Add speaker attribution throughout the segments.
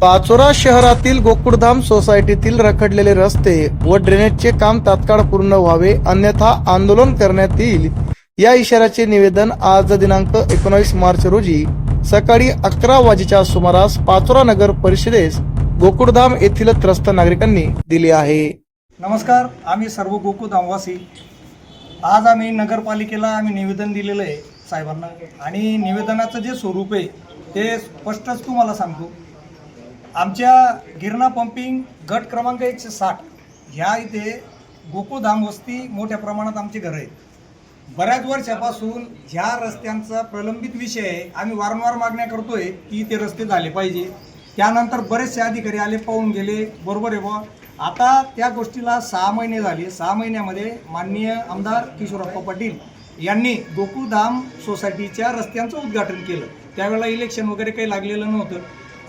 Speaker 1: पाचोरा शहरातील गोकुळधाम सोसायटीतील रखडलेले रस्ते व ड्रेनेजचे काम तात्काळ पूर्ण व्हावे अन्यथा आंदोलन करण्यात येईल. या इशाऱ्याचे निवेदन आज दिनांक एकोणावीस मार्च रोजी सकाळी अकरा वाजेच्या सुमारास पाचोरा नगर परिषदेस गोकुळधाम येथील त्रस्त नागरिकांनी दिले आहे.
Speaker 2: नमस्कार आम्ही सर्व गोकुळधामवासी. आज आम्ही नगरपालिकेला आम्ही निवेदन दिलेलं आहे साहेबांना. आणि निवेदनाचं जे स्वरूप आहे ते स्पष्टच तुम्हाला सांगतो. आमच्या गिरणा पंपिंग गट क्रमांक एकशे साठ. ह्या इथे गोकुळधाम वस्ती मोठ्या प्रमाणात आमचे घरं आहेत. बऱ्याच वर्षापासून ह्या रस्त्यांचा प्रलंबित विषय आहे आम्ही वारंवार मागण्या करतोय की ते रस्ते झाले पाहिजे. त्यानंतर बरेचसे अधिकारी आले पाहून गेले बरोबर आहे बुवा. आता त्या गोष्टीला सहा महिने झाले. सहा महिन्यामध्ये माननीय आमदार किशोरप्पा पाटील यांनी गोकुळधाम सोसायटीच्या रस्त्यांचं उद्घाटन केलं. त्यावेळेला इलेक्शन वगैरे काही लागलेलं नव्हतं.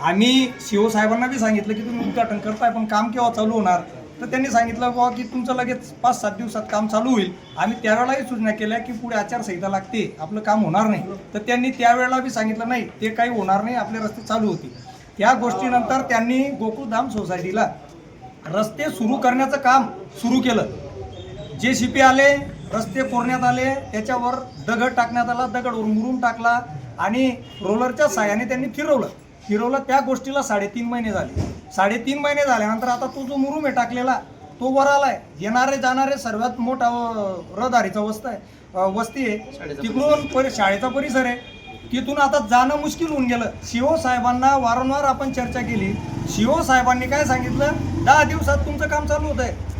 Speaker 2: आम्ही शिवसाहेबांना बी सांगितलं की तुम्ही उद्घाटन करताय पण काम केव्हा चालू होणार? तर त्यांनी सांगितलं बुवा की तुमचं लगेच पाच सात दिवसात काम चालू होईल. आम्ही त्यावेळेलाही सूचना केल्या की पुढे आचारसंहिता लागते आपलं काम होणार नाही. तर त्यांनी त्यावेळेला बी सांगितलं नाही ते काही होणार नाही आपले रस्ते चालू होतील. त्या गोष्टीनंतर त्यांनी गोकुळधाम सोसायटीला रस्ते सुरू करण्याचं काम सुरू केलं. जे सी पी आले रस्ते कोरण्यात आले त्याच्यावर दगड टाकण्यात आला दगड उरमुरून टाकला आणि रोलरच्या साह्याने त्यांनी फिरवलं. फिरवलं त्या गोष्टीला साडेतीन महिने झाले. साडेतीन महिने झाल्यानंतर आता तो जो मुरुम आहे टाकलेला तो वर आलाय. येणारे जाणारे सर्वात मोठा रहदारीचा वस्ती आहे. वस्ती आहे. तिकडून परि शाळेचा परिसर आहे. तिथून आता जाणं मुश्किल होऊन गेलं. शिओ साहेबांना वारंवार आपण चर्चा केली. शिओ साहेबांनी काय सांगितलं? दहा दिवसात तुमचं काम चालू होत आहे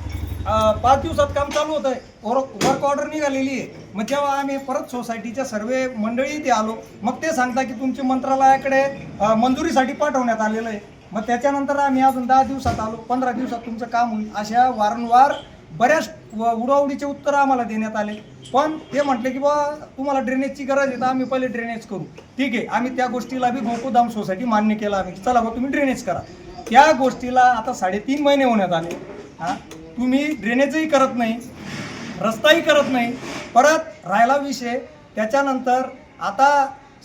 Speaker 2: पाच दिवसात काम चालू होत आहे वर्क ऑर्डर निघालेली आहे. मग जेव्हा आम्ही परत सोसायटीच्या सर्वे मंडळी इथे आलो. मग ते सांगता की तुमची मंत्रालयाकडे मंजुरीसाठी पाठवण्यात आलेलं आहे. मग त्याच्यानंतर आम्ही अजून दहा दिवसात आलो. पंधरा दिवसात तुमचं काम होईल. अशा वारंवार बऱ्याच व- उत्तर आम्हाला देण्यात आले. पण ते म्हटले की बा तुम्हाला ड्रेनेजची गरज आहे तर आम्ही पहिले ड्रेनेज करू. ठीक आहे. आम्ही त्या गोष्टीला बी गोकुधाम सोसायटी मान्य केला आम्ही. चला बा तुम्ही ड्रेनेज करा. त्या गोष्टीला आता साडेतीन महिने होण्यात आले. हां? तुम्ही ड्रेनेजही करत नाही रस्ताही करत नाही. परत राहिला विषय त्याच्यानंतर आता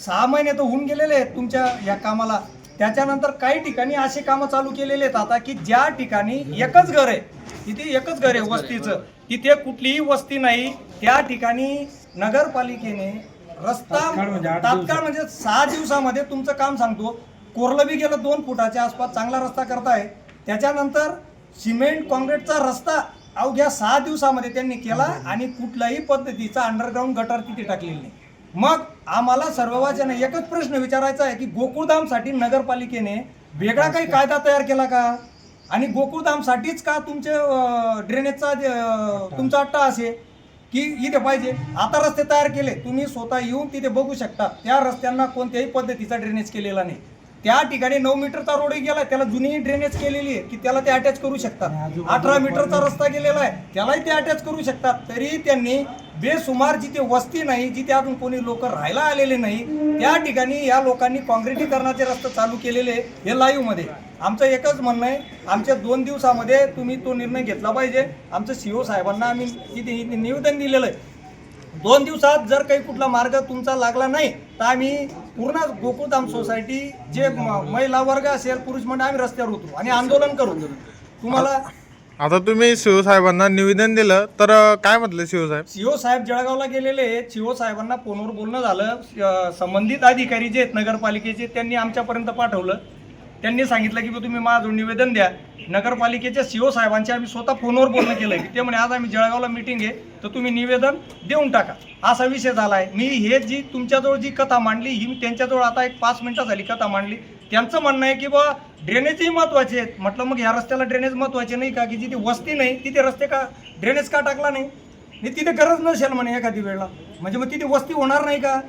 Speaker 2: सहा महिने तर होऊन गेलेले आहेत तुमच्या या कामाला. त्याच्यानंतर काही ठिकाणी असे कामं चालू केलेले आहेत आता की ज्या ठिकाणी एकच घर आहे तिथे एकच घर आहे वस्तीचं. तिथे कुठलीही वस्ती नाही. त्या ठिकाणी नगरपालिकेने रस्ता तात्काळ म्हणजे सहा दिवसामध्ये तुमचं काम सांगतो. कोरलं बी गेलं दोन फुटाच्या आसपास चांगला रस्ता करताय. त्याच्यानंतर सिमेंट काँक्रीटचा रस्ता अवघ्या सहा दिवसामध्ये त्यांनी केला आणि कुठल्याही पद्धतीचा अंडरग्राऊंड गटार तिथे टाकलेली नाही. मग आम्हाला सर्ववाच्यानं एकच प्रश्न विचारायचा आहे की गोकुळधामसाठी नगरपालिकेने वेगळा काही कायदा तयार केला का? आणि गोकुळधामसाठीच का तुमचे ड्रेनेजचा तुमचा अट्टा असे? की इथे पाहिजे. आता रस्ते तयार केले. तुम्ही स्वतः येऊन तिथे बघू शकता. त्या रस्त्यांना कोणत्याही पद्धतीचा ड्रेनेज केलेला नाही. त्या ठिकाणी नऊ मीटरचा रोडही गेलाय. त्याला जुनी ड्रेनेज केलेली आहे की त्याला ते अटॅच करू शकतात. अठरा मीटरचा रस्ता गेलेला आहे त्यालाही ते अटॅच करू शकतात. तरी त्यांनी बेसुमार जिथे वस्ती नाही जिथे अजून कोणी लोक राहायला आलेले नाही त्या ठिकाणी या लोकांनी काँक्रिटीकरणाचे रस्ते चालू केलेले आहे, हे लाईव्हमध्ये. आमचं एकच म्हणणं आहे आमच्या दोन दिवसामध्ये तुम्ही तो निर्णय घेतला पाहिजे. आमचं सीओ साहेबांना आम्ही तिथे इथे निवेदन दिलेलं आहे. दोन दिवसात जर काही कुठला मार्ग तुमचा लागला नाही तर आम्ही पूर्ण गोकुळधाम सोसायटी जे महिला वर्ग असेल पुरुष मंडळ आम्ही रस्त्यावर उतरू आणि आंदोलन करू. तुम्हाला
Speaker 3: आता तुम्ही शिवसाहेबांना निवेदन दिलं तर काय म्हटलं शिवसाहेब
Speaker 2: सीओ साहेब जळगावला गेलेले आहेत. सीओ साहेबांना फोनवर बोलणं झालं. संबंधित अधिकारी जे आहेत नगरपालिकेचे त्यांनी आमच्यापर्यंत पाठवलं. त्यांनी सांगितलं की तुम्ही माझं निवेदन द्या. नगरपालिकेच्या सीओ साहेबांचे आम्ही स्वतः फोनवर बोलणं केलं की ते म्हणे आज आम्ही जळगावला मिटिंग आहे तर तुम्ही निवेदन देऊन टाका. असा विषय झाला आहे मी हे जी तुमच्याजवळ जी कथा मांडली ही मी त्यांच्याजवळ आता एक पाच मिनिटं झाली कथा मांडली. त्यांचं म्हणणं आहे की बा ड्रेनेजही महत्त्वाचे आहेत. म्हटलं मग ह्या रस्त्याला ड्रेनेज महत्त्वाचे नाही का? की जिथे वस्ती नाही तिथे रस्ते का ड्रेनेज का टाकला नाही? नाही तिथे गरज नसेल म्हणे एखादी वेळेला. म्हणजे मग तिथे वस्ती होणार नाही का?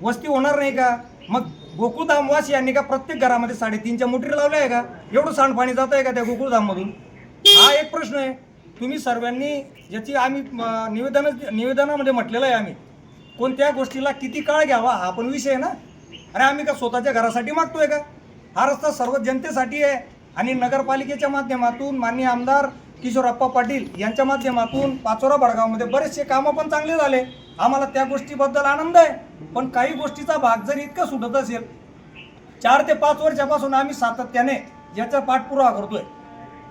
Speaker 2: वस्ती होणार नाही का? मग गोकुळधामवास यांनी का प्रत्येक घरामध्ये साडेतीनच्या मोटरी लावल्या आहे का? एवढं सांडपाणी जात आहे का त्या गोकुळधाममधून हा एक प्रश्न आहे. तुम्ही सर्वांनी याची आम्ही निवेदन निवेदनामध्ये म्हटलेलं आहे आम्ही कोणत्या गोष्टीला किती काळ घ्यावा हा पण विषय आहे ना? अरे आम्ही का स्वतःच्या घरासाठी मागतोय का? हा रस्ता सर्व जनतेसाठी आहे आणि नगरपालिकेच्या माध्यमातून माननीय आमदार किशोरप्पा पाटील यांच्या माध्यमातून पाचोरा बडगावमध्ये बरेचसे कामं पण चांगले झाले. आम्हाला त्या गोष्टीबद्दल आनंद आहे. पण काही गोष्टीचा भाग जर इतका सुटत असेल चार ते पाच वर्षापासून आम्ही सातत्याने याचा पाठपुरावा करतोय.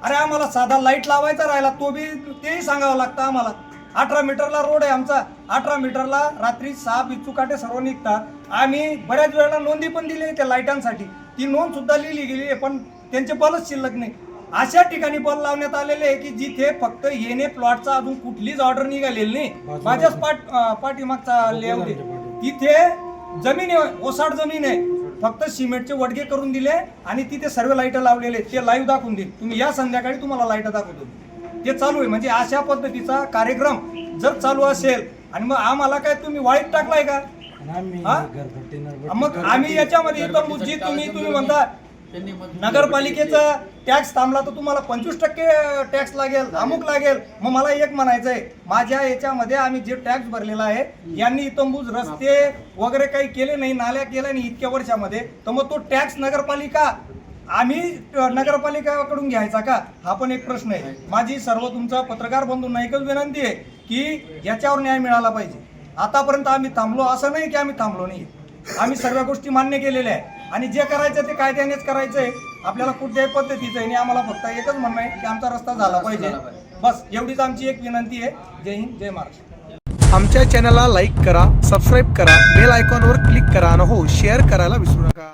Speaker 2: अरे आम्हाला साधा लाइट लावायचा राहिला तो बी तेही सांगावं लागतं आम्हाला. अठरा मीटरला रोड आहे आमचा. अठरा मीटरला रात्री सहा बिचुकाटे सर्व निघतात. आम्ही बऱ्याच वेळेला नोंदी पण दिली आहे त्या लाईटांसाठी. ती नोंद सुद्धा लिहिली गेली आहे पण त्यांचे बलच शिल्लक नाही. अशा ठिकाणी बल लावण्यात आलेले आहे की जिथे फक्त येणे प्लॉटचा अजून कुठलीच ऑर्डर निघालेली नाही. माझ्याच पाठ पाठीमागचा लेआउट तिथे जमीन आहे ओसाड जमीन आहे. फक्त सिमेंटचे वडगे करून दिले आणि तिथे सर्व लाइट लावलेले. ते लाईव्ह दाखवून देईल. तुम्ही या संध्याकाळी तुम्हाला लाइट दाखवतो. ते चालू आहे. म्हणजे अशा पद्धतीचा कार्यक्रम जर चालू असेल आणि मग आम्हाला काय तुम्ही वाईट टाकलाय का? मग आम्ही याच्यामध्ये तुम्ही तुम्ही म्हणता नगरपालिकेचा टॅक्स थांबला तर तुम्हाला पंचवीस टक्के टॅक्स लागेल अमुक लागेल. मग मला एक म्हणायचं आहे माझ्या याच्यामध्ये आम्ही जे टॅक्स भरलेला आहे यांनी इतंबूज रस्ते वगैरे काही केले नाही नाल्या केल्या नाही इतक्या वर्षामध्ये तर मग तो टॅक्स नगरपालिका आम्ही नगरपालिकाकडून घ्यायचा का? हा पण एक प्रश्न आहे. माझी सर्व तुमचा पत्रकार बंधूंना एकच विनंती आहे की याच्यावर न्याय मिळाला पाहिजे. आतापर्यंत आम्ही थांबलो असं नाही की आम्ही थांबलो नाही आम्ही सर्व गोष्टी मान्य केलेल्या आहे आणि जे करायचं ते कायद्यानेच करायचं आहे आपल्याला कुठल्याही पद्धतीचं आहे. आणि आम्हाला फक्त एकच म्हणणं आहे की आमचा रस्ता झाला पाहिजे. बस एवढीच आमची एक विनंती आहे. जय हिंद जय महाराष्ट्र.
Speaker 1: आमच्या चॅनलला लाईक करा सबस्क्राईब करा बेल आयकॉनवर क्लिक करा आणि हो शेअर करायला विसरू नका.